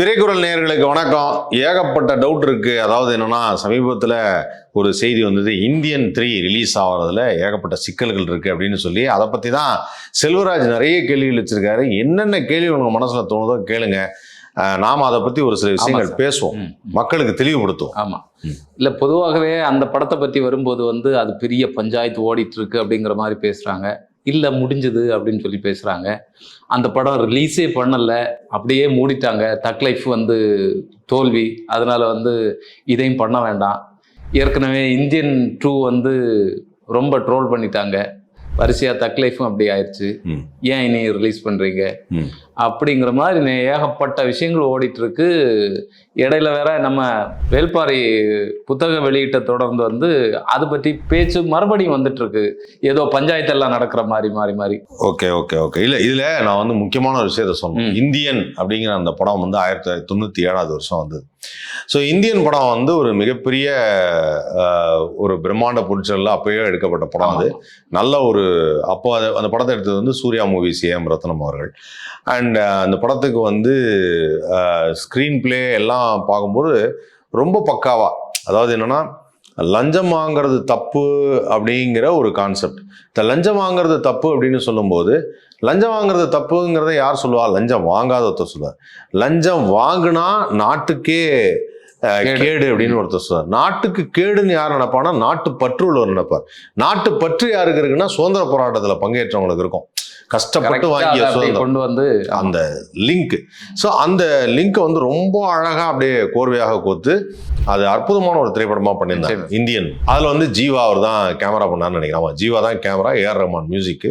திரைக்குறள் நேயர்களுக்கு வணக்கம். ஏகப்பட்ட டவுட் இருக்கு. அதாவது என்னன்னா சமீபத்தில் ஒரு செய்தி வந்தது இந்தியன் த்ரீ ரிலீஸ் ஆகிறதுல ஏகப்பட்ட சிக்கல்கள் இருக்கு அப்படின்னு சொல்லி. அதை பற்றி தான் செல்வராஜ் நிறைய கேள்விகள் வச்சிருக்காரு என்னென்ன கேள்வி உங்க மனசுல தோணுதோ கேளுங்க. நாம அதை பத்தி ஒரு சில விஷயங்கள். பேசுவோம். மக்களுக்கு தெளிவுபடுத்துவோம். ஆமா. ம். இல்ல பொதுவாகவே அந்த படத்தை பத்தி வரும்போது வந்து அது பெரிய பஞ்சாயத்து ஓடிட்டு இருக்கு அப்படிங்கிற மாதிரி பேசுறாங்க. இல்ல முடிஞ்சது அப்படின்னு சொல்லி பேசுறாங்க. அந்த படம் ரிலீஸே பண்ணல. அப்படியே மூடிட்டாங்க. தக் லைஃப் வந்து தோல்வி. அதனால வந்து இதையும் பண்ண வேண்டாம். ஏற்கனவே இந்தியன் டூ வந்து ரொம்ப ட்ரோல் பண்ணிட்டாங்க. வரிசையா தக் லைஃபும் அப்படி ஆயிடுச்சு ஏன் இனி ரிலீஸ் பண்றீங்க? ம். அப்படிங்கிற மாதிரி ஏகப்பட்ட விஷயங்கள் ஓடிட்டு இருக்கு இடையில வேற நம்ம வேல்பாரி புத்தக வெளியிட்ட தொடர்ந்து வந்து அது பற்றி பேச்சு மறுபடியும் வந்துட்டு இருக்கு ஏதோ பஞ்சாயத்து எல்லாம் நடக்கிற மாதிரி மாறி மாறி. Okay okay okay. இல்ல இதுல நான் வந்து முக்கியமான ஒரு விஷயத்த சொன்னேன். இந்தியன் அப்படிங்கிற அந்த படம் வந்து ஆயிரத்தி தொள்ளாயிரத்தி தொண்ணூத்தி ஏழாவது வருஷம் வந்தது. ஸோ இந்தியன் படம் வந்து ஒரு மிகப்பெரிய ஒரு பிரம்மாண்ட பொருட்கள்ல அப்பயே எடுக்கப்பட்ட படம் அது. நல்ல ஒரு அப்போ அது அந்த படத்தை எடுத்தது வந்து சூர்யா மூவிஸ் ஏஎம் ரத்னம் அவர்கள். அண்ட் அந்த படத்துக்கு வந்து ஸ்க்ரீன் பிளே எல்லாம் பார்க்கும்போது ரொம்ப பக்காவா. அதாவது என்னன்னா லஞ்சம் வாங்குறது தப்பு அப்படிங்கிற ஒரு கான்செப்ட் இந்த லஞ்சம் வாங்குறது தப்பு அப்படின்னு சொல்லும்போது லஞ்சம் வாங்குறது தப்புங்கிறத யார் சொல்லுவா? லஞ்சம் வாங்காத ஒருத்தர் சொல்லுவார் லஞ்சம் வாங்குனா நாட்டுக்கே. கேடு. அப்படின்னு ஒருத்தர் சொல்லுவார். நாட்டுக்கு கேடுன்னு யார் நினைப்பானா நாட்டு பற்று உள்ளவர் நினைப்பார். நாட்டு பற்று யாருக்கு இருக்குன்னா சுதந்திர போராட்டத்தில் பங்கேற்றவங்களுக்கு இருக்கும். கஷ்டப்பட்டு வாங்கிய கொண்டு வந்து அந்த லிங்க் ஸோ அந்த லிங்க்கை வந்து ரொம்ப அழகாக அப்படியே கோர்வையாக கோத்து அது அற்புதமான ஒரு திரைப்படமாக பண்ணியிருந்தாங்க. இந்தியன் அதில் வந்து ஜீவா அவர் தான் கேமரா பண்ணார்னு நினைக்கிறேன். ஜீவா தான் camera AR Rahman music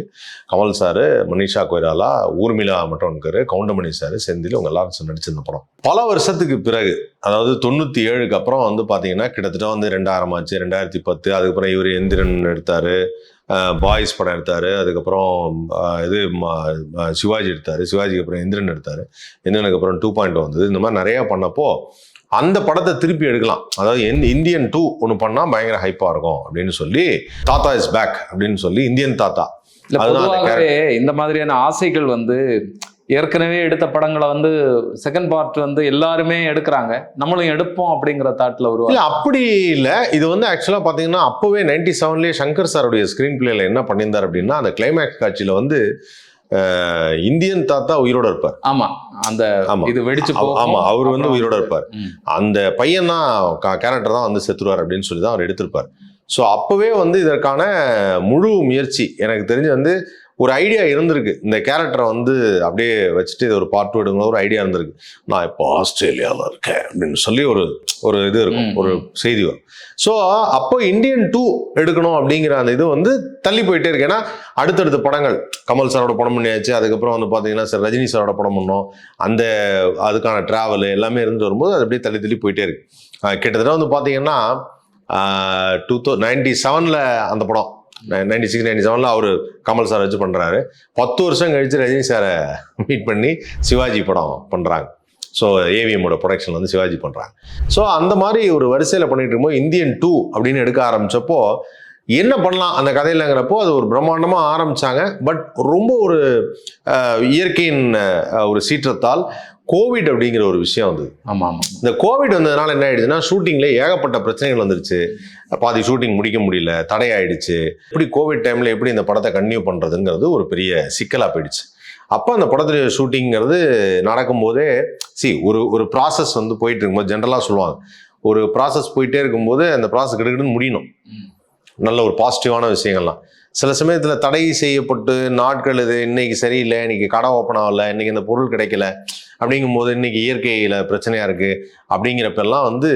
Kamal sir Manisha Koirala Urmila Matondkar Goundamani sir Senthil இவங்க எல்லாரும் சேர்ந்து நடிச்சிருந்த படம். பல வருஷத்துக்கு பிறகு அதாவது தொண்ணூற்றி ஏழுக்கு அப்புறம் வந்து பார்த்தீங்கன்னா கிட்டத்தட்ட வந்து ரெண்டாயிரம் ஆச்சு ரெண்டாயிரத்தி பத்து அதுக்கப்புறம் இவர் எந்திரன் எடுத்தார். பாய்ஸ் படம் எடுத்தார். அதுக்கப்புறம் இது சிவாஜி எடுத்தார். சிவாஜிக்கு அப்புறம் எந்திரன் எடுத்தார். எந்திரனுக்கு அப்புறம் டூ பாயிண்ட் வந்தது. இந்த மாதிரி நிறையா பண்ணப்போ அந்த படத்தை திருப்பி எடுக்கலாம். அதாவது இந்தியன் டூ ஒன்று பண்ணால் பயங்கர ஹைப்பாக இருக்கும் அப்படின்னு சொல்லி தாத்தா இஸ் பேக் அப்படின்னு சொல்லி இந்தியன் தாத்தா. இந்த மாதிரியான ஆசைகள் வந்து ஏற்கனவே எடுத்த படங்களை வந்து செகண்ட் பார்ட் வந்து எல்லாருமே எடுக்கிறாங்க. நம்மளும் எடுப்போம் அப்படிங்கிற தாட்ல இல்ல உருவா அப்படி இல்ல. இது வந்து ஆக்சுவலா பாத்தீங்கன்னா அப்பவே நைன்டி செவன்லயே சங்கர் சாருடைய ஸ்கிரீன் பிளேல என்ன பண்ணியிருந்தார் அப்படின்னா அந்த கிளைமேக்ஸ் காட்சியில வந்து இந்தியன் தாத்தா உயிரோட இருப்பார். ஆமா. அந்த. இது வெடிச்சு ஆமா, அவர் வந்து உயிரோட இருப்பார். அந்த பையன் தான் கேரக்டர் தான் வந்து செத்துருவார் அப்படின்னு சொல்லி தான் அவர் எடுத்திருப்பார். ஸோ அப்பவே வந்து இதற்கான முழு முயற்சி எனக்கு தெரிஞ்சு வந்து ஒரு ஐடியா இருந்திருக்கு. இந்த கேரக்டரை வந்து அப்படியே வச்சுட்டு இது ஒரு பார்ட் எடுங்கிற ஒரு ஐடியா இருந்திருக்கு. நான் இப்போ ஆஸ்திரேலியாவில் இருக்கேன் அப்படின்னு சொல்லி ஒரு ஒரு இது இருக்கும். ஒரு. செய்தி வரும். ஸோ அப்போ இந்தியன் டூ எடுக்கணும் அப்படிங்கிற அந்த இது வந்து தள்ளி போயிட்டே இருக்கு. ஏன்னா அடுத்தடுத்த படங்கள் கமல் சாரோட படம் பண்ணியாச்சு. அதுக்கப்புறம் வந்து பார்த்தீங்கன்னா சார் ரஜினி சாரோட படம் பண்ணோம். அந்த அதுக்கான டிராவல் எல்லாமே இருந்து வரும்போது அது அப்படியே தள்ளி தள்ளி போயிட்டே இருக்கு. கிட்டத்தட்ட வந்து பார்த்தீங்கன்னா டூ தௌ நைன்டி செவனில் அந்த படம் நைன்டி சிக்ஸ் நைன்டி செவனில் அவர் கமல் சார் வச்சு பண்ணுறாரு பத்து வருஷம் கழித்து ரஜினி சாரை மீட் பண்ணி சிவாஜி படம் பண்ணுறாங்க ஸோ ஏவிஎம்மோட ப்ரொடக்ஷன் வந்து சிவாஜி பண்ணுறாங்க ஸோ அந்த மாதிரி ஒரு வரிசையில் பண்ணிட்டு இருக்கும்போது இந்தியன் டூ அப்படின்னு எடுக்க ஆரம்பித்தப்போ என்ன பண்ணலாம்? அந்த கதையிலங்கிறப்போ அது ஒரு பிரம்மாண்டமாக ஆரம்பித்தாங்க பட் ரொம்ப ஒரு இயற்கையின் ஒரு சீற்றத்தால் கோவிட் அப்படிங்கிற ஒரு விஷயம் வந்தது. ஆமா ஆமா. இந்த கோவிட் வந்ததுனால என்ன ஆயிடுச்சுன்னா ஷூட்டிங்ல ஏகப்பட்ட பிரச்சனைகள் வந்துருச்சு. பாதி ஷூட்டிங் முடிக்க முடியல தடை ஆயிடுச்சு எப்படி கோவிட் டைம்ல எப்படி இந்த படத்தை கன்டினியூ பண்றதுங்கிறது ஒரு பெரிய சிக்கலா போயிடுச்சு. அப்போ அந்த படத்துல ஷூட்டிங்கிறது நடக்கும்போதே சி ஒரு ஒரு ப்ராசஸ் வந்து போயிட்டு இருக்கும்போது ஜென்ரலாக சொல்லுவாங்க. ஒரு ப்ராசஸ் போயிட்டே இருக்கும்போது அந்த ப்ராசஸ் கிட்டக்கிட்டு முடியணும். நல்ல ஒரு பாசிட்டிவான விஷயங்கள்லாம். சில சமயத்தில் தடை செய்யப்பட்டு நாட்கள் இது இன்னைக்கு சரியில்லை இன்னைக்கு கடை ஓப்பன் ஆகலை இன்னைக்கு இந்த பொருள் கிடைக்கல அப்படிங்கும்போது இன்னைக்கு இயற்கையில் பிரச்சனையாக இருக்குது அப்படிங்கிறப்பெல்லாம் வந்து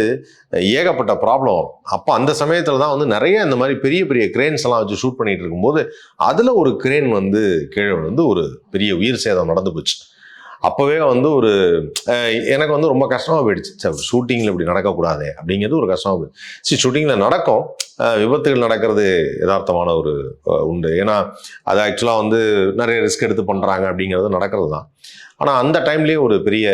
ஏகப்பட்ட ப்ராப்ளம் வரும். அப்போ அந்த சமயத்தில் தான் வந்து நிறைய இந்த மாதிரி பெரிய பெரிய கிரேன்ஸ் எல்லாம் வச்சு ஷூட் பண்ணிகிட்டு இருக்கும்போது அதில் ஒரு கிரேன் வந்து கீழே வந்து ஒரு பெரிய உயிர் சேதம் நடந்து போச்சு. அப்போவே வந்து ஒரு எனக்கு வந்து ரொம்ப கஷ்டமாக போயிடுச்சு. ஷூட்டிங்கில் இப்படி நடக்கக்கூடாது அப்படிங்கிறது ஒரு கஷ்டமாக போயிடுச்சு. சரி ஷூட்டிங்கில் நடக்கும். விபத்துகள் நடக்கிறது யதார்த்தமான ஒரு உண்டு. ஏன்னா அது ஆக்சுவலாக வந்து நிறைய ரிஸ்க் எடுத்து பண்ணுறாங்க அப்படிங்கிறது நடக்கிறது தான். ஆனால் அந்த டைம்லேயே ஒரு பெரிய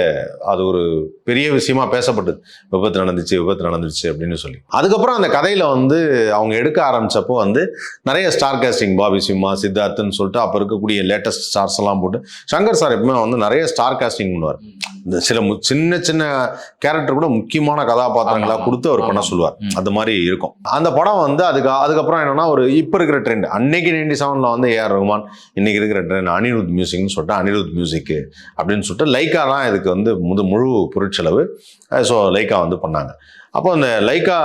அது ஒரு பெரிய விஷயமா பேசப்பட்டது விபத்து நடந்துச்சு விபத்து நடந்துச்சு அப்படின்னு சொல்லி அதுக்கப்புறம் அந்த கதையில வந்து அவங்க எடுக்க ஆரம்பிச்சப்போ வந்து நிறைய ஸ்டார் காஸ்டிங் பாபி சிம்மா சித்தார்த்துன்னு சொல்லிட்டு அப்போ இருக்கக்கூடிய லேட்டஸ்ட் ஸ்டார்ஸ் எல்லாம் போட்டு சங்கர் சார் எப்பவுமே வந்து நிறைய ஸ்டார் காஸ்டிங் பண்ணுவார் இந்த சில மு- சின்ன சின்ன கேரக்டர் கூட முக்கியமான கதாபாத்திரங்களா ஆமா, ஆமா. கொடுத்து அவர் பண்ண. சொல்லுவார். அந்த மாதிரி இருக்கும் அந்த படம் வந்து அதுக்கு அதுக்கப்புறம் என்னன்னா ஒரு இப்போ இருக்கிற ட்ரெண்ட் அன்னைக்கு நைன்டி செவன்ல வந்து ஏஆர் ரகுமான் இன்னைக்கு இருக்கிற ட்ரெண்ட் அனிருத் மியூசிக்னு சொல்லிட்டு அனிருத் மியூசிக் அப்படின்னு சொல்லிட்டு லைக்கா தான் இதுக்கு வந்து முது முழு பொருட்செலவு. ஸோ லைக்கா வந்து பண்ணாங்க. அப்போ அந்த லைக்கா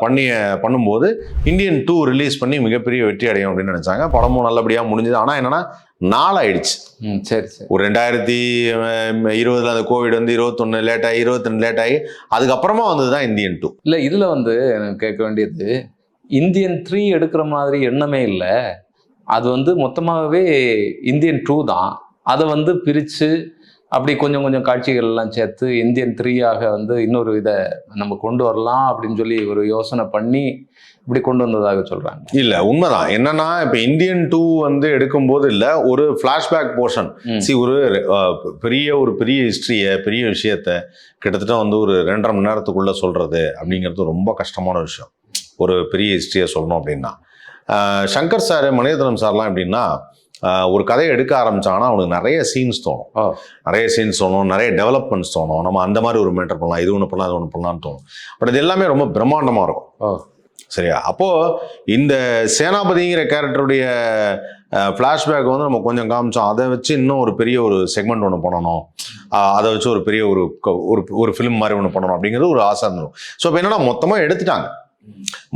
பண்ணி பண்ணும்போது இந்தியன் டூ ரிலீஸ் பண்ணி மிகப்பெரிய வெற்றி அடையும் அப்படின்னு நினைச்சாங்க. படமும் நல்லபடியாக முடிஞ்சது. ஆனால் என்னன்னா நாளாயிடுச்சு. சரி சரி. ஒரு ரெண்டாயிரத்தி இருபதுல அந்த கோவிட் வந்து இருபத்தொன்னு லேட் ஆகி இருபத்தொன்னு லேட் ஆகி அதுக்கப்புறமா வந்தது தான் இந்தியன் டூ. இல்ல இதுல வந்து எனக்கு கேட்க வேண்டியது இந்தியன் த்ரீ எடுக்கிற மாதிரி எண்ணமே இல்லை. அது வந்து மொத்தமாகவே இந்தியன் டூ தான். அதை வந்து பிரித்து அப்படி கொஞ்சம் கொஞ்சம் காட்சிகள் எல்லாம் சேர்த்து இந்தியன் த்ரீயாக வந்து இன்னொரு இதை நம்ம கொண்டு வரலாம் அப்படின்னு சொல்லி ஒரு யோசனை பண்ணி இப்படி கொண்டு வந்ததாக சொல்றாங்க. இல்ல உண்மைதான். என்னன்னா இப்ப இந்தியன் டூ வந்து எடுக்கும்போது இல்ல ஒரு ஃபிளாஷ்பேக் போர்ஷன். சி ஒரு பெரிய ஒரு பெரிய ஹிஸ்டரிய பெரிய விஷயத்த கிட்டத்தட்ட வந்து ஒரு ரெண்டரை மணி நேரத்துக்குள்ள சொல்றது அப்படிங்கிறது ரொம்ப கஷ்டமான விஷயம். ஒரு பெரிய ஹிஸ்டரியை சொல்லணும் அப்படின்னா. சங்கர் சார் மணிரத்னம் சார்லாம் எப்படின்னா ஒரு கதையை எடுக்க ஆரம்பிச்சாங்கன்னா அவனுக்கு நிறைய சீன்ஸ் தோணும். நிறைய சீன்ஸ் தோணும் நிறைய டெவலப்மெண்ட்ஸ் தோணும். நம்ம அந்த மாதிரி ஒரு மேட்டர் பண்ணலாம் இது ஒன்று பண்ணலாம் அது ஒன்று பண்ணலாம்னு தோணும். பட் இது எல்லாமே ரொம்ப பிரம்மாண்டமாக இருக்கும். சரியா? அப்போ இந்த சேனாபதிங்கிற கேரக்டருடைய ஃப்ளாஷ்பேக் வந்து நம்ம கொஞ்சம் காமிச்சோம். அதை வச்சு இன்னும் ஒரு பெரிய ஒரு செக்மெண்ட் ஒன்று பண்ணணும். அதை வச்சு ஒரு பெரிய ஒரு ஒரு ஃபிலிம் மாதிரி ஒன்று பண்ணணும் அப்படிங்கிறது ஒரு ஆசை இருந்துடும் ஸோ இப்போ என்னன்னா மொத்தமாக எடுத்துட்டாங்க.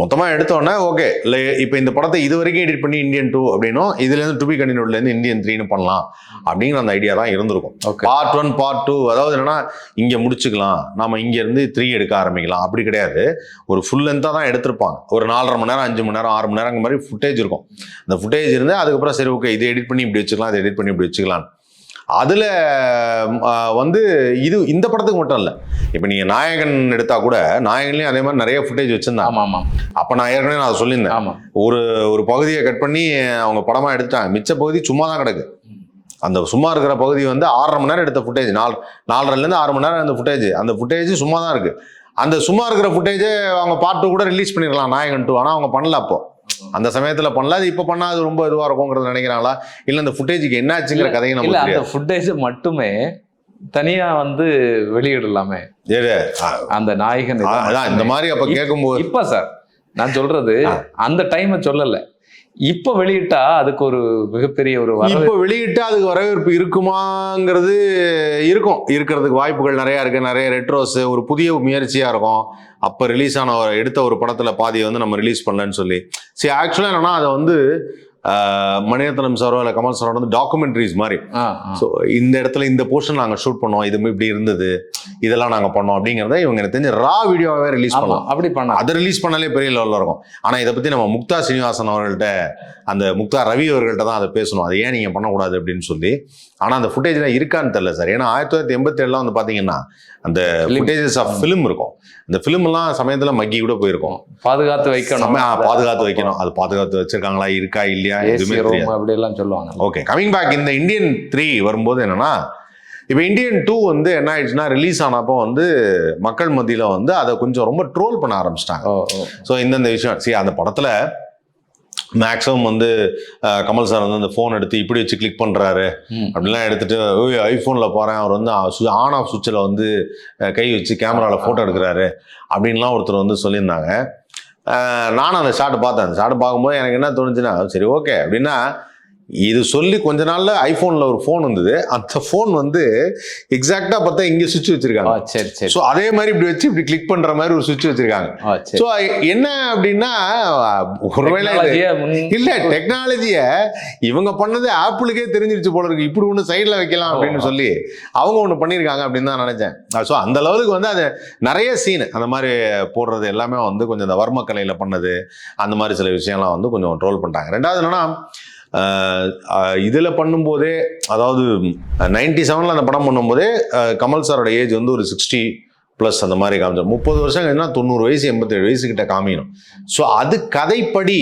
மொத்தமாக எடுத்தோடனே ஓகே இல்லை இப்போ இந்த படத்தை இது வரைக்கும் எடிட் பண்ணி இந்தியன் டூ அப்படின்னும் இதுலேருந்து டு பி கண்டினியூட்லேருந்து இந்தியன் த்ரீன்னு பண்ணலாம் அப்படிங்கிற அந்த ஐடியா தான் இருந்திருக்கும். பார்ட் ஒன் பார்ட் டூ அதாவது என்னன்னா இங்கே முடிச்சுக்கலாம் நாம இங்க இருந்து த்ரீ எடுக்க ஆரம்பிக்கலாம். அப்படி கிடையாது. ஒரு ஃபுல் லென்த்தாக தான் எடுத்திருப்பாங்க. ஒரு நாலரை மணி நேரம் அஞ்சு மணி நேரம் ஆறு மணி நேரம் மாதிரி ஃபுட்டேஜ் இருக்கும். அந்த ஃபுட்டேஜ் இருந்து அதுக்கப்புறம் சரி ஓகே இதை எடிட் பண்ணி இப்படி வச்சுக்கலாம் இதை எடிட் பண்ணி இப்படி வச்சுக்கலாம் அதில் வந்து இது இந்த படத்துக்கு மட்டும் இல்லை. இப்போ நீங்கள் நாயகன் எடுத்தா கூட நாயகன்லேயும் அதே மாதிரி நிறைய ஃபுட்டேஜ் வச்சுருந்தாங்க. ஆமா ஆமா. அப்போ நான் ஏற்கனவே நான் சொல்லியிருந்தேன். ஆமா. ஒரு ஒரு பகுதியை கட் பண்ணி அவங்க படமா எடுத்துட்டாங்க. மிச்ச பகுதி சும்மா தான் கிடக்கு. அந்த சும்மா இருக்கிற பகுதி வந்து ஆறரை மணி நேரம் எடுத்த ஃபுட்டேஜ் நாலு நாலரைலேருந்து ஆறு மணி நேரம் அந்த ஃபுட்டேஜ் அந்த ஃபுட்டேஜ் சும்மா தான் இருக்கு. அந்த சும்மா இருக்கிற ஃபுட்டேஜே அவங்க பார்ட் டூ கூட ரிலீஸ் பண்ணிருக்கலாம் நாயகன் டூ ஆனால் அவங்க பண்ணல அப்போ. அந்த சமயத்தில் பண்ணல. அது இப்போ பண்ணா அது ரொம்ப இதுவாக இருக்குங்கிறத நினைக்கிறாங்களா? இல்லை இந்த ஃபுட்டேஜுக்கு என்னாச்சுங்கிற கதையை நமக்கு அந்த ஃபுட்டேஜ் மட்டுமே தனியா வந்து வெளியிடலாமே. அந்த நாயகன் இந்த. மாதிரி அப்போ கேட்கும்போது இப்ப சார் நான் சொல்றது. அந்த டைமை சொல்லல. இப்போ வெளியிட்டா அதுக்கு ஒரு மிகப்பெரிய ஒரு இப்போ வெளியிட்டா அதுக்கு வரவேற்பு இருக்குமாங்கிறது இருக்கும். இருக்கிறதுக்கு வாய்ப்புகள் நிறையா இருக்குது நிறைய ரெட்ரோஸ் ஒரு புதிய முயற்சியாக இருக்கும். அப்போ ரிலீஸ் ஆன எடுத்த ஒரு படத்தில் பாதியை வந்து நம்ம ரிலீஸ் பண்ணலன்னு சொல்லி. சரி ஆக்சுவலாக என்னன்னா அதை வந்து மணிரத்னம் சாரோ இல்லை கமல் சாரோ வந்து டாக்குமெண்ட்ரிஸ் மாதிரி. ஸோ இந்த இடத்துல இந்த போர்ஷன் நாங்கள் ஷூட் பண்ணோம். இது இப்படி இருந்தது. இதெல்லாம் நாங்கள் பண்ணோம் அப்படிங்கிறத இவங்க எனக்கு தெரிஞ்ச ரா வீடியோவே ரிலீஸ் பண்ணலாம். அப்படி பண்ணா. அதை ரிலீஸ் பண்ணாலே பெரிய லெவலில் இருக்கும். ஆனால் இதை பற்றி நம்ம முக்தா சீனிவாசன் அவர்கள்ட்ட அந்த முக்தா ரவி அவர்கள்ட்ட தான் அதை பேசணும். அது ஏன் நீங்கள் பண்ணக்கூடாது அப்படின்னு சொல்லி. ஆனால் அந்த ஃபுட்டேஜில் இருக்கான்னு தெரியல சார் ஏன்னா ஆயிரத்தி தொள்ளாயிரத்தி எண்பத்தி ஏழுலாம் வந்து பார்த்தீங்கன்னா அந்த. ஃபுட்டேஜஸ் ஆஃப் ஃபிலிம் இருக்கும். அந்த ஃபிலிம் எல்லாம் சமயத்தில் மக்கி கூட போயிருக்கும். பாதுகாத்து வைக்கணும். பாதுகாத்து வைக்கணும். அது பாதுகாத்து வச்சிருக்காங்களா இருக்கா இல்லையா எதுவுமே ஏசி ரூம் அப்படி எல்லாம் சொல்லுவாங்க. ஓகே கமிங் பேக் இந்த இந்தியன் த்ரீ வரும்போது என்னன்னா இப்போ இந்தியன் டூ வந்து என்ன ஆயிடுச்சுன்னா ரிலீஸ் ஆனப்போ வந்து மக்கள் மத்தியில் வந்து அதை கொஞ்சம் ரொம்ப ட்ரோல் பண்ண ஆரம்பிச்சிட்டாங்க. ஸோ இந்தந்த விஷயம் சரி அந்த படத்தில் மேக்ஸிமம் வந்து கமல் சார் வந்து அந்த ஃபோன் எடுத்து இப்படி வச்சு கிளிக் பண்ணுறாரு. அப்படிலாம் எடுத்துட்டு ஐஃபோனில் போகிறேன் அவர் வந்து ஆன் ஆஃப் சுவிட்சில் வந்து கை வச்சு கேமராவில் ஃபோட்டோ எடுக்கிறாரு. அப்படின்லாம் ஒருத்தர் வந்து சொல்லியிருந்தாங்க. நானும் அந்த ஷாட் பார்த்தேன். அந்த ஷாட் பார்க்கும்போது எனக்கு என்ன தோணுச்சுன்னா சரி ஓகே அப்படின்னா இது சொல்லி கொஞ்ச நாள்ல ஐஃபோனில் ஒரு ஃபோன் வந்தது. அந்த ஃபோன் வந்து எக்ஸாக்டாக பார்த்தா இங்கே சுவிட்ச் வச்சிருக்காங்க. சரி சரி. ஸோ அதே மாதிரி இப்படி வச்சு இப்படி கிளிக் பண்ணுற மாதிரி ஒரு சுவிட்ச் வச்சிருக்காங்க. ஸோ என்ன அப்படின்னா ஒருவேளை இல்ல டெக்னாலஜிய இவங்க பண்ணது ஆப்பிளுக்கே தெரிஞ்சிருச்சு போல இருக்கு. இப்படி ஒண்ணு சைடுல வைக்கலாம் அப்படின்னு சொல்லி அவங்க ஒண்ணு பண்ணிருக்காங்க அப்படின்னு தான் நினைச்சேன். ஸோ அந்த லெவலுக்கு வந்து அது நிறைய சீன் அந்த மாதிரி போடுறது எல்லாமே வந்து கொஞ்சம் இந்த வர்ம கலையில பண்ணது அந்த மாதிரி சில விஷயம்லாம் வந்து கொஞ்சம் ட்ரோல் பண்ணிட்டாங்க. ரெண்டாவது என்னன்னா இதுல பண்ணும்போதே அதாவது நைன்டி செவன்ல அந்த படம் பண்ணும்போதே கமல் சாரோட ஏஜ் வந்து ஒரு சிக்ஸ்டி ப்ளஸ் அந்த மாதிரி காமிச்சோம் முப்பது வருஷம் என்ன தொண்ணூறு வயசு எண்பத்தேழு வயசு கிட்ட காமிக்கணும். ஸோ அது கதைப்படி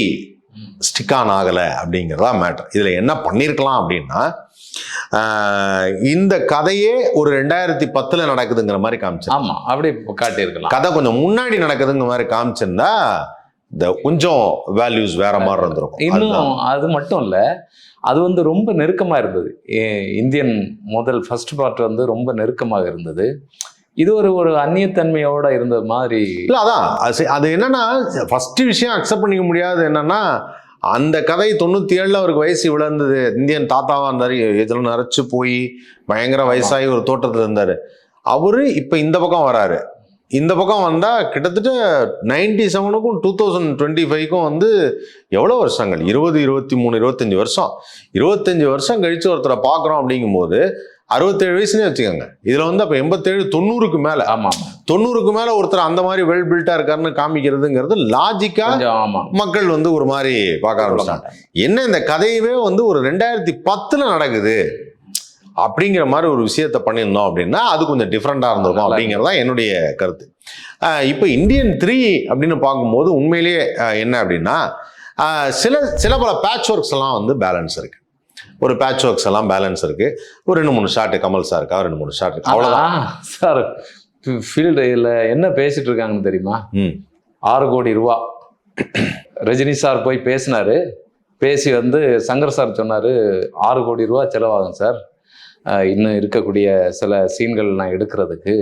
ஸ்டிக் ஆன் ஆகலை அப்படிங்கிறதா மேட்டர் இதில் என்ன பண்ணியிருக்கலாம் அப்படின்னா இந்த கதையே ஒரு ரெண்டாயிரத்தி பத்தில் நடக்குதுங்கிற மாதிரி காமிச்சு ஆமா அப்படி காட்டியிருக்கலாம். கதை கொஞ்சம் முன்னாடி நடக்குதுங்கிற மாதிரி காமிச்சிருந்தா இந்த கொஞ்சம் வேல்யூஸ் வேற மாதிரி இருந்திருக்கும். இன்னும் அது மட்டும் இல்ல அது வந்து ரொம்ப நெருக்கமா இருந்தது. இந்தியன் முதல் ஃபர்ஸ்ட் பார்ட் வந்து ரொம்ப நெருக்கமாக இருந்தது. இது ஒரு ஒரு அந்நியத்தன்மையோட இருந்த மாதிரி. இல்ல அதான். அது என்னன்னா ஃபர்ஸ்ட் விஷயம் அக்செப்ட் பண்ணிக்க முடியாது என்னன்னா அந்த கதை தொண்ணூத்தி ஏழுல அவருக்கு வயசு இருந்தது இந்தியன் தாத்தாவா இருந்தாரு இதுல நரைச்சு போய் பயங்கர வயசாகி ஒரு தோட்டத்துல இருந்தாரு. அவரு இப்ப இந்த பக்கம் வராரு. இந்த பக்கம் வந்தா கிட்டத்தட்ட நைன்டி செவனுக்கும் டூ தௌசண்ட் டுவெண்ட்டி ஃபைவ்க்கும் வந்து எவ்வளோ வருஷங்கள்? இருபது இருபத்தி மூணு இருபத்தஞ்சு வருஷம். இருபத்தஞ்சு வருஷம் கழிச்சு ஒருத்தரை பார்க்குறோம் அப்படிங்கும்போது அறுபத்தேழு வயசுனே வச்சுக்கோங்க. இதுல வந்து அப்போ எண்பத்தேழு தொண்ணூறுக்கு மேல. ஆமா ஆமா. தொண்ணூறுக்கு மேல ஒருத்தர் அந்த மாதிரி வெல் பில்ட்டா இருக்காருன்னு காமிக்கிறதுங்கிறது லாஜிக்கா கொஞ்சம் ஆமா மக்கள் வந்து ஒரு மாதிரி பார்க்க ஆரம்பிச்சாங்க. என்ன இந்த கதையவே வந்து ஒரு ரெண்டாயிரத்தி பத்துல நடக்குது? அப்படிங்கிற மாதிரி ஒரு விஷயத்த பண்ணியிருந்தோம் அப்படின்னா அது கொஞ்சம் டிஃப்ரெண்டா இருந்திருக்கும் அப்படிங்கிறது தான் என்னுடைய கருத்து. இப்போ இந்தியன் த்ரீ அப்படின்னு பார்க்கும்போது உண்மையிலேயே என்ன அப்படின்னா சில சில பல பேட்ச் ஒர்க்ஸ் எல்லாம் வந்து பேலன்ஸ் இருக்கு. ஒரு பேட்ச் ஒர்க்ஸ் எல்லாம் பேலன்ஸ் இருக்கு. ஒரு ரெண்டு மூணு ஷாட் கமல் சார் இருக்கா ரெண்டு மூணு ஷாட் அவ்வளவுதான். ஆனா, சார் ஃபீல்டுல என்ன பேசிட்டு இருக்காங்கன்னு தெரியுமா? ம். ஆறு கோடி ரூபா. ரஜினி சார் போய் பேசினாரு. பேசி வந்து சங்கர் சார் சொன்னாரு ஆறு கோடி ரூபா செலவாகும் சார் இன்னும் இருக்கக்கூடிய சில சீன்கள் நான் எடுக்கிறதுக்கு.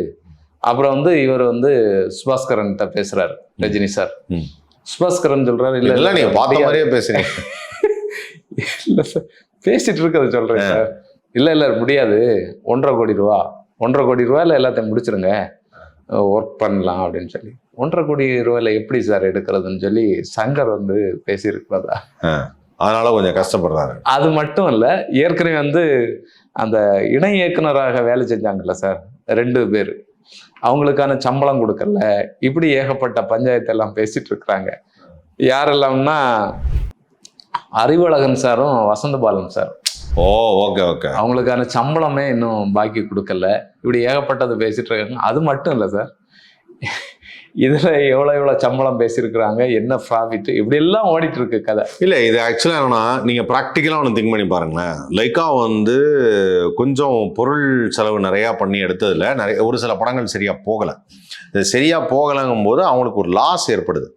அப்புறம் வந்து இவர் வந்து சுபாஸ்கரன்கிட்ட பேசுறாரு ரஜினி சார். சுபாஸ்கரன் சொல்றாரு இல்ல இதெல்லாம் நீங்க பார்த்த. மாதிரியே பேசுறீங்க. இல்ல சார் பேசிட்டு இருக்கிறத சொல்றேன் சார். இல்ல இல்ல முடியாது. ஒன்றரை கோடி ரூபா. ஒன்றரை கோடி ரூபாயில எல்லாத்தையும் முடிச்சிருங்க. ஒர்க் பண்ணலாம் அப்படின்னு சொல்லி. ஒன்றரை கோடி ரூபாயில எப்படி சார் எடுக்கிறதுன்னு சொல்லி சங்கர் வந்து பேசியிருக்கிறதா? அதனால கொஞ்சம் கஷ்டப்படுறாரு. அது மட்டும் இல்ல ஏற்கனவே வந்து அந்த இணை இயக்குனராக வேலை செஞ்சாங்கல்ல சார் ரெண்டு பேர். அவங்களுக்கான சம்பளம் கொடுக்கல. இப்படி ஏகப்பட்ட பஞ்சாயத்து எல்லாம் பேசிட்டு இருக்கிறாங்க. யாரெல்லாம்னா அறிவழகன் சாரும் Vasanthabalan sir. Oh okay okay. அவங்களுக்கான சம்பளமே இன்னும் பாக்கி கொடுக்கல. இப்படி ஏகப்பட்டது பேசிட்டு இருக்காங்க. அது மட்டும் இல்லை சார். இதுல எவ்வளவு எவ்வளவு சம்பளம் பேசியிருக்கிறாங்க என்ன ப்ராஃபிட் இப்படி எல்லாம் ஓடிட்டு இருக்கு கதை. இல்ல இது ஆக்சுவலா என்னன்னா நீங்க ப்ராக்டிக்கலா ஒன்று திங்க் பண்ணி பாருங்களேன். லைக்கா வந்து கொஞ்சம் பொருள் செலவு நிறைய பண்ணி எடுத்ததுல நிறைய ஒரு சில படங்கள் சரியா போகல. இது சரியா போகலங்கும் போது அவங்களுக்கு ஒரு லாஸ் ஏற்படுது.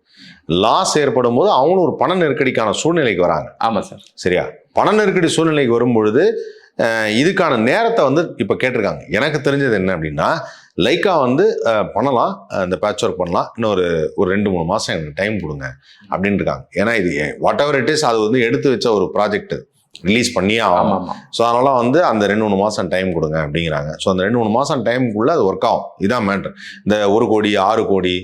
லாஸ் ஏற்படும் போது அவங்களும் ஒரு பண நெருக்கடிக்கான சூழ்நிலைக்கு வராங்க. ஆமா சார் சரியா? பண நெருக்கடி சூழ்நிலைக்கு வரும்பொழுது இதுக்கான நேரத்தை வந்து இப்போ கேட்டிருக்காங்க. எனக்கு தெரிஞ்சது என்ன அப்படின்னா லைக்கா வந்து பண்ணலாம். இந்த பேட்ச் ஒர்க் பண்ணலாம். இன்னும் ஒரு ஒரு ரெண்டு மூணு மாதம் எனக்கு டைம் கொடுங்க அப்படின்னு இருக்காங்க. ஏன்னா இது வாட் எவர் இட் இஸ் அது வந்து எடுத்து வச்ச ஒரு ப்ராஜெக்ட் ரிலீஸ் பண்ணியே ஆகும் ஸோ அதனால வந்து அந்த ரெண்டு மூணு மாதம் டைம் கொடுங்க அப்படிங்கிறாங்க. ஸோ அந்த ரெண்டு மூணு மாதம் டைமுக்குள்ளே அது ஒர்க் ஆகும். இதான் மேட்ரு இந்த ஒரு கோடி ஆறு கோடி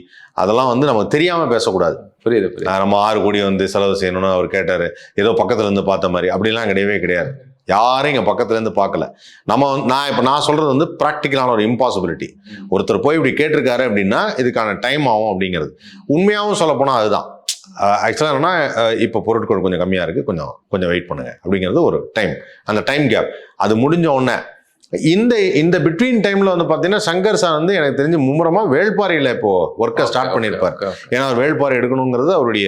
அதெல்லாம் வந்து நமக்கு தெரியாமல் பேசக்கூடாது. புரியுது நம்ம ஆறு கோடி வந்து செலவு செய்யணும்னு அவர் கேட்டாரு. ஏதோ பக்கத்துல இருந்து பார்த்த மாதிரி. அப்படிலாம் கிடையவே கிடையாது. யாரும் எங்கள் பக்கத்துலேருந்து பார்க்கல. நம்ம வந்து- நான் இப்போ நான் சொல்கிறது வந்து ப்ராக்டிக்கலான ஒரு இம்பாசிபிலிட்டி ஒருத்தர் போய் இப்படி கேட்டிருக்காரு அப்படின்னா இதுக்கான டைம் ஆகும் அப்படிங்கிறது. உண்மையாகவும் சொல்லப்போனால் அதுதான். ஆக்சுவலாக என்னன்னா இப்போ பொருட்கள் கொஞ்சம் கம்மியாக இருக்குது கொஞ்சம் கொஞ்சம் வெயிட் பண்ணுங்க அப்படிங்கிறது ஒரு டைம் அந்த டைம் கேப் அது முடிஞ்ச உடனே இந்த இந்த பிட்வீன் டைம்ல வந்து பார்த்தீங்கன்னா சங்கர் சார் வந்து எனக்கு தெரிஞ்சு மும்முரமா வேள்பாறையில் இப்போ ஒர்க்கை ஸ்டார்ட் பண்ணியிருப்பார் ஏன்னா அவர் வேள்பாறை எடுக்கணுங்கிறது அவருடைய.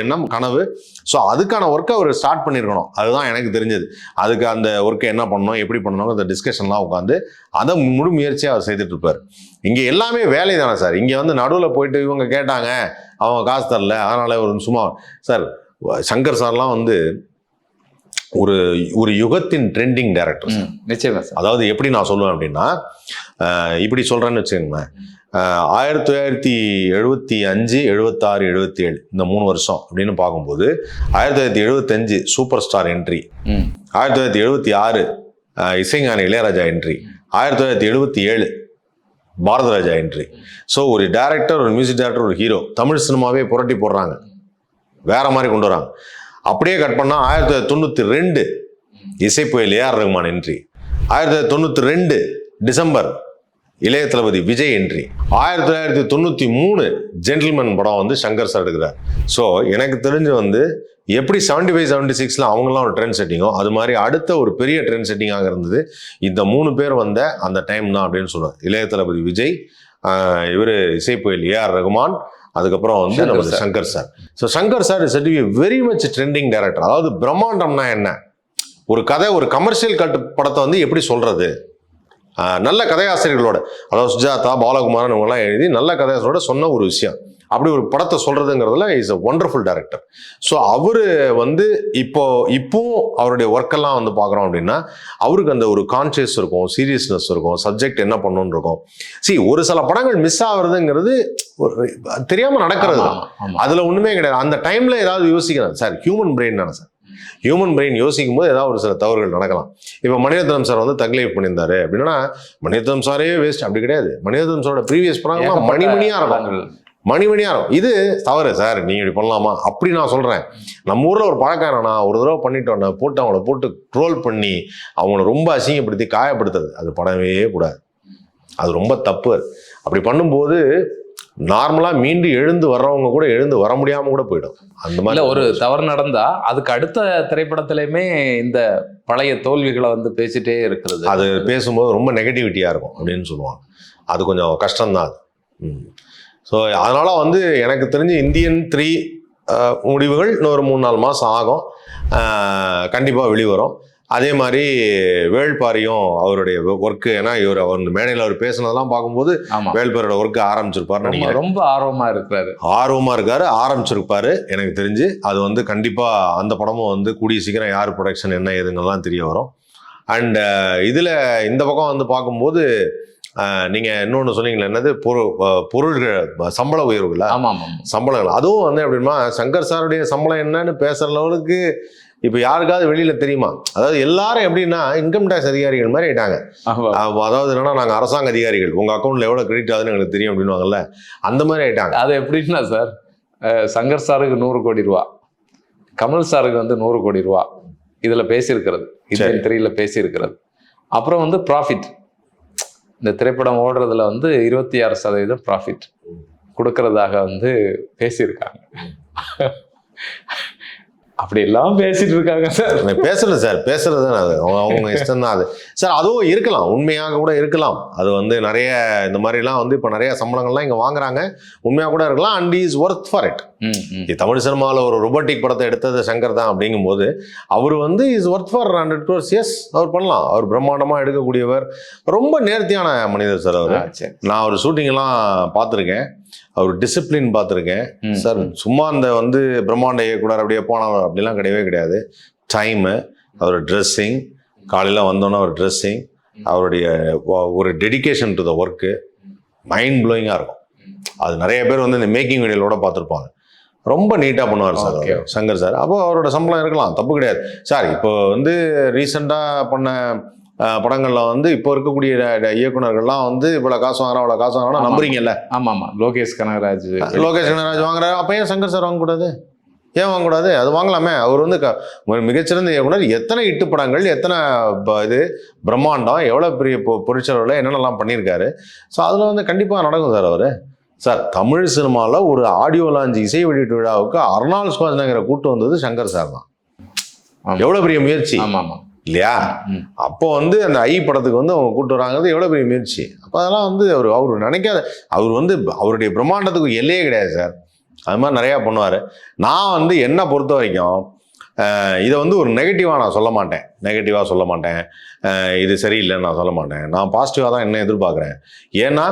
எண்ணம் கனவு. ஸோ அதுக்கான ஒர்க்கை அவர் ஸ்டார்ட் பண்ணியிருக்கணும் அதுதான் எனக்கு தெரிஞ்சது. அதுக்கு அந்த ஒர்க்கை என்ன பண்ணணும் எப்படி பண்ணணும் அந்த டிஸ்கஷன்லாம் உட்காந்து அதை முழு முயற்சியாக அவர் செய்துட்டு இருப்பார். இங்கே எல்லாமே வேலை தானே சார் இங்கே வந்து நடுவில் போயிட்டு இவங்க கேட்டாங்க அவங்க காசு தரல அதனால ஒரு சும்மா சார் சங்கர் சார்லாம் வந்து ஒரு ஒரு யுகத்தின் ட்ரெண்டிங் டைரக்டர் நிச்சயமா அதாவது எப்படி நான் சொல்லுவேன் அப்படின்னா இப்படி சொல்றேன்னு வச்சுக்கோங்களேன். ஆயிரத்தி தொள்ளாயிரத்தி எழுபத்தி அஞ்சு எழுபத்தாறு எழுபத்தி ஏழு இந்த மூணு வருஷம் அப்படின்னு பார்க்கும்போது ஆயிரத்தி தொள்ளாயிரத்தி எழுபத்தஞ்சு சூப்பர் ஸ்டார் என்ட்ரி ஆயிரத்தி தொள்ளாயிரத்தி எழுபத்தி ஆறு இசைஞானி இளையராஜா என்ட்ரி ஆயிரத்தி தொள்ளாயிரத்தி எழுபத்தி ஏழு பாரதராஜா என்ட்ரி ஸோ ஒரு டேரக்டர் ஒரு மியூசிக் டேரக்டர் ஒரு ஹீரோ தமிழ் சினிமாவே புரட்டி போடுறாங்க. வேற மாதிரி கொண்டு வராங்க. அப்படியே கட் பண்ணால் ஆயிரத்தி தொள்ளாயிரத்தி தொண்ணூற்றி ரெண்டு இசைப்புயல் ஏஆர் ரகுமான் என்ட்ரி ஆயிரத்தி தொள்ளாயிரத்தி தொண்ணூற்றி ரெண்டு டிசம்பர் இளைய தளபதி விஜய் என்ட்ரி ஆயிரத்தி தொள்ளாயிரத்தி தொண்ணூற்றி மூணு ஜென்டில்மேன் படம் வந்து சங்கர் சார் எடுக்கிறார். ஸோ எனக்கு தெரிஞ்சு வந்து எப்படி செவன்டி ஃபைவ் செவன்டி சிக்ஸில் அவங்களாம் ஒரு ட்ரெண்ட் செட்டிங்கோ அது மாதிரி அடுத்த ஒரு பெரிய ட்ரெண்ட் செட்டிங்காக இருந்தது. இந்த மூணு பேர் வந்த அந்த டைம் தான் அப்படின்னு சொல்லுவேன் இளைய தளபதி விஜய் இவர் இசைப்புயல் ஏஆர் ரகுமான் அதுக்கப்புறம் வந்து sir. Shankar sir. So Shankar sir is to very much trending director அதாவது பிரம்மாண்டம்னா என்ன? ஒரு கதை ஒரு கமர்ஷியல் கட்டு படத்தை வந்து எப்படி சொல்றது? ஆஹ் நல்ல கதையாசிரியர்களோட அதாவது சுஜாதா பாலகுமாரன் இவங்கெல்லாம் எழுதி நல்ல கதையாசிரியரோட சொன்ன ஒரு விஷயம். அப்படி ஒரு படத்தை சொல்றதுங்கிறதுல is a wonderful director so அவரு வந்து இப்போ இப்போவும் அவருடைய ஒர்க்கெல்லாம் வந்து பார்க்குறோம் அப்படின்னா அவருக்கு அந்த ஒரு கான்சியஸ் இருக்கும் சீரியஸ்னஸ் இருக்கும் சப்ஜெக்ட் என்ன பண்ணணும்னு இருக்கும். சி ஒரு சில படங்கள் மிஸ் ஆகுறதுங்கிறது ஒரு தெரியாம நடக்கிறது தான். அதுல ஒண்ணுமே கிடையாது. அந்த டைம்ல ஏதாவது யோசிக்கிறேன் சார் ஹியூமன் பிரெயின் தானே சார்? ஹியூமன் பிரெயின் யோசிக்கும் போது ஏதாவது ஒரு சில தவறுகள் நடக்கலாம். இப்போ மணிரத்னம் சார் வந்து தக்லீஃப் பண்ணியிருந்தாரு. அப்படின்னா மணிரத்னம் சாரே வேஸ்ட் அப்படி கிடையாது. மணிரத்னம் சாரோட ப்ரீவியஸ் படங்கள்லாம் ஏகப்பட்ட மணிமணியா இருக்கும். படங்கள். மணிமணியா இருக்கும் இது தவறு சார். நீங்க இப்படி பண்ணலாமா? அப்படி நான் சொல்றேன். நம்ம ஊர்ல ஒரு பழக்காரனா ஒரு தடவை பண்ணிட்டோன்னா போட்டு அவங்கள போட்டு ட்ரோல் பண்ணி அவங்கள ரொம்ப அசிங்கப்படுத்தி காயப்படுத்துறது. அது படவே கூடாது. அது ரொம்ப தப்பு. அப்படி பண்ணும்போது நார்மலா மீண்டு எழுந்து வர்றவங்க கூட எழுந்து வர முடியாம கூட போயிடும். அந்த மாதிரி ஒரு தவறு நடந்தா அதுக்கு அடுத்த திரைப்படத்திலயுமே இந்த பழைய தோல்விகளை வந்து பேசிட்டே இருக்கிறது. அது பேசும்போது ரொம்ப நெகட்டிவிட்டியா இருக்கும் அப்படின்னு சொல்லுவாங்க. அது கொஞ்சம் கஷ்டம்தான் அது. ஸோ அதனால வந்து எனக்கு தெரிஞ்சு இந்தியன் த்ரீ முடிவுகள் இன்னொரு மூணு நாலு மாதம் ஆகும். கண்டிப்பாக வெளிவரும். அதே மாதிரி வேள்பாரியும் அவருடைய ஒர்க்கு ஏன்னா இவர் அவர் மேடையில் அவர் பேசுனதெல்லாம் பார்க்கும்போது வேள்பாரியோட ஒர்க்கு ஆரம்பிச்சிருப்பாருன்னு ரொம்ப நினைக்கிறேன். ரொம்ப ஆர்வமா இருக்கிறாரு. ஆர்வமா இருக்காரு ஆரம்பிச்சிருப்பாரு எனக்கு தெரிஞ்சு. அது வந்து கண்டிப்பா அந்த படமும் வந்து கூடிய சீக்கிரம் யார் ப்ரொடக்ஷன் என்ன ஏதுங்கெல்லாம் தெரிய வரும். அண்ட் இதுல இந்த பக்கம் வந்து பார்க்கும்போது அஹ், நீங்க இன்னொன்னு சொன்னீங்களே என்னது? பொருள் பொருள்கள் சம்பள உயர்வுகளா? ஆமா ஆமா சம்பளங்கள். அதுவும் வந்து எப்படின்னா சங்கர் சாருடைய சம்பளம் என்னன்னு பேசுற லெவலுக்கு இப்போ யாருக்காவது வெளியில தெரியுமா? அதாவது எல்லாரும் எப்படின்னா இன்கம் டேக்ஸ் அதிகாரிகள் மாதிரி ஆயிட்டாங்க. அதாவது என்னன்னா நாங்க அரசாங்க அதிகாரிகள். உங்க அக்கௌண்ட்ல எவ்வளவு கிரெடிட் ஆகுதுன்னு எங்களுக்கு தெரியும் அப்படின்னுவாங்கல்ல. அந்த மாதிரி ஆயிட்டாங்க. அது எப்படின்னா சார் சங்கர் சாருக்கு நூறு கோடி ரூபா கமல் சாருக்கு வந்து நூறு கோடி ரூபா. இதுல பேசியிருக்கிறது. இந்தியன் த்ரீல பேசியிருக்கிறது. அப்புறம் வந்து ப்ராஃபிட் இந்த திரைப்படம் ஓடுறதுல வந்து இருபத்தி ஆறு சதவீதம் ப்ராஃபிட் கொடுக்கறதாக வந்து பேசியிருக்காங்க. அப்படி எல்லாம் பேசிட்டு இருக்காங்க சார். நான் பேசுறது சார் பேசுறது தானே அது. அவங்க அவங்க இஷ்டம் தான் அது. சார் அதுவும் இருக்கலாம். உண்மையாக கூட இருக்கலாம். அது வந்து நிறைய இந்த மாதிரிலாம் வந்து இப்போ நிறைய சம்பளங்கள்லாம் இங்கே வாங்குறாங்க. உண்மையாக கூட இருக்கலாம். And is worth for it. Tamil சினிமாவில் ஒரு ரொபோட்டிக் படத்தை எடுத்தது சங்கர் தான் அப்படிங்கும்போது அவர் வந்து is worth for hundred crores yes அவர் பண்ணலாம். அவர் பிரம்மாண்டமாக எடுக்கக்கூடியவர். ரொம்ப நேர்த்தியான மனிதர் சார் அவர். நான் அவர் ஷூட்டிங்லாம் பார்த்துருக்கேன். அவர் டிசிப்ளின் பார்த்துருக்கேன். சார். சும்மா அந்த வந்து பிரம்மாண்ட இயக்குனர் அப்படியே போனவர் அப்படிலாம் கிடையவே கிடையாது. டைமு அவர் ட்ரெஸ்ஸிங் காலையில் வந்தோன்னே அவர் ட்ரெஸ்ஸிங் அவருடைய ஒரு dedication to the work mind ப்ளோயிங்காக இருக்கும். அது நிறைய பேர் வந்து இந்த மேக்கிங் வீடியோட பார்த்துருப்பாங்க. ரொம்ப நீட்டாக பண்ணுவார் சார் சங்கர் சார். அப்போ அவரோட சம்பளம் இருக்கலாம் தப்பு கிடையாது. சார் இப்போ வந்து ரீசெண்டாக பண்ண படங்கள்ல வந்து இப்போ இருக்கக்கூடிய இயக்குனர்கள்லாம் வந்து இவ்வளோ காசு வாங்குறோம் அவ்வளோ காசு வாங்குறோம் ஆமா. நம்புறீங்கல்ல? ஆமா ஆமா லோகேஷ் கனகராஜ். லோகேஷ் கனகராஜ் வாங்குறாரு. அப்ப ஏன் சங்கர் சார் வாங்கக்கூடாது? ஏன் வாங்கக்கூடாது? அது வாங்கலாமே. அவர் வந்து க- ஒரு மிகச்சிறந்த இயக்குனர். எத்தனை இட்டு படங்கள் எத்தனை இது பிரம்மாண்டம் எவ்வளோ பெரிய பொ- பொருட்செலவில் என்னென்னலாம் பண்ணியிருக்காரு. ஸோ அதில் வந்து கண்டிப்பாக நடக்கும் சார் அவர். சார் தமிழ் சினிமாவில் ஒரு ஆடியோ லான்ச் இசை வெளியீட்டு விழாவுக்கு அர்னால் சுவாஜ்நகரை கூட்டு வந்தது சங்கர் சார் தான். எவ்வளோ பெரிய முயற்சி. ஆமா ஆமா இல்லையா. அப்போ வந்து அந்த ஐ படத்துக்கு வந்து அவங்க கூட்டு வராங்கிறது எவ்வளோ பெரிய முயற்சி. அப்போ அதெல்லாம் வந்து அவர் அவர் நினைக்காத அவர் வந்து அவருடைய பிரம்மாண்டத்துக்கு எல்லையே கிடையாது சார். அது மாதிரி நிறையா பண்ணுவார். நான் வந்து என்ன பொறுத்த வரைக்கும் இதை வந்து ஒரு நெகட்டிவாக நான் சொல்ல மாட்டேன். நெகட்டிவாக சொல்ல மாட்டேன். இது சரியில்லைன்னு நான் சொல்ல மாட்டேன். நான் பாசிட்டிவாக தான் என்ன எதிர்பார்க்குறேன்? ஏன்னா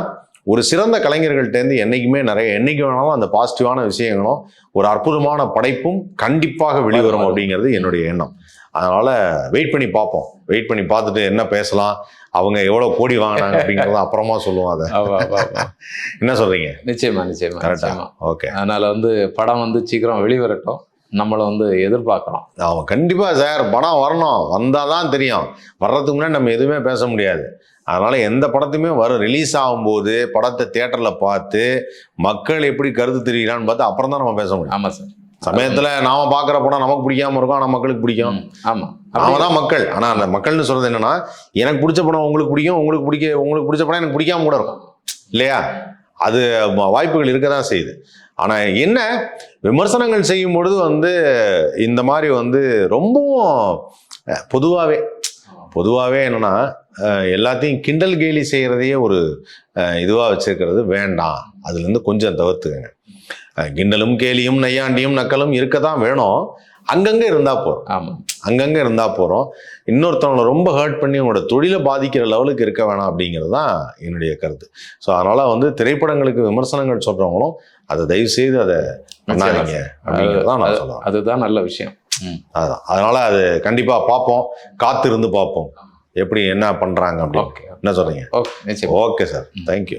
ஒரு சிறந்த கலைஞர்கள்ட்டேருந்து என்றைக்குமே நிறைய என்னைக்கு வேணாலும் அந்த பாசிட்டிவான விஷயங்களும் ஒரு அற்புதமான படைப்பும் கண்டிப்பாக வெளிவரும் அப்படிங்கிறது என்னுடைய எண்ணம். அதனால வெயிட் பண்ணி பார்ப்போம். வெயிட் பண்ணி பார்த்துட்டு என்ன பேசலாம் அவங்க எவ்வளோ கோடி வாங்கினாங்க அப்படிங்கிறத அப்புறமா சொல்லுவோம் அதை. என்ன சொல்றீங்க? நிச்சயமா நிச்சயமா கரெக்டா நிச்சயமா. ஓகே அதனால வந்து படம் வந்து சீக்கிரம் வெளிவரட்டும். நம்மளை வந்து எதிர்பார்க்கலாம். அவன் கண்டிப்பா சார். படம் வரணும். வந்தாதான் தெரியும். வர்றதுக்கு முன்னாடி நம்ம எதுவுமே பேச முடியாது. அதனால எந்த படத்தையுமே வரும் ரிலீஸ் ஆகும்போது படத்தை தியேட்டர்ல பார்த்து மக்கள் எப்படி கருத்து தெரியுறான்னு பார்த்து அப்புறம் தான் நம்ம பேச முடியும். ஆமா சார். சமயத்துல நாம பார்க்குற படம் நமக்கு பிடிக்காம இருக்கும் ஆனா மக்களுக்கு பிடிக்கும். ஆமா. அவன் தான் மக்கள். ஆனா அந்த மக்கள்னு சொல்றது என்னன்னா எனக்கு பிடிச்ச படம் உங்களுக்கு பிடிக்கும் உங்களுக்கு பிடிக்க உங்களுக்கு பிடிச்ச படம் எனக்கு பிடிக்காம கூட இருக்கும். இல்லையா? அது வாய்ப்புகள் இருக்க தான் செய்யுது. ஆனா என்ன? விமர்சனங்கள் செய்யும் பொழுது வந்து இந்த மாதிரி வந்து ரொம்பவும் அஹ், பொதுவாவே பொதுவாகவே என்னன்னா எல்லாத்தையும் கிண்டல் கேலி செய்கிறதையே ஒரு இதுவாக வச்சிருக்கிறது வேண்டாம். அதுலேருந்து கொஞ்சம் தவிர்த்துக்கங்க. கிண்டலும் கேலியும் நையாண்டியும் நக்கலும் இருக்க தான் வேணும். அங்கங்கே இருந்தால் போதும் ஆமா. அங்கங்கே இருந்தால் போகிறோம் இன்னொருத்தவங்களை ரொம்ப ஹர்ட் பண்ணி உங்களோட தொழிலை பாதிக்கிற லெவலுக்கு இருக்க வேணாம் அப்படிங்கிறது தான் என்னுடைய கருத்து. ஸோ அதனால் வந்து திரைப்படங்களுக்கு விமர்சனங்கள் சொல்கிறவங்களும் அதை தயவு செய்து அதை பண்ணாதீங்க அப்படிங்கிறது தான் நான் சொல்லுவேன் அதுதான் நல்ல விஷயம். ம். அதான். அதனால் அது கண்டிப்பாக பார்ப்போம். காத்திருந்து பார்ப்போம். எப்படி என்ன பண்ணுறாங்க அப்படின்னு. என்ன சொல்கிறீங்க ஓகே சார் தேங்க்யூ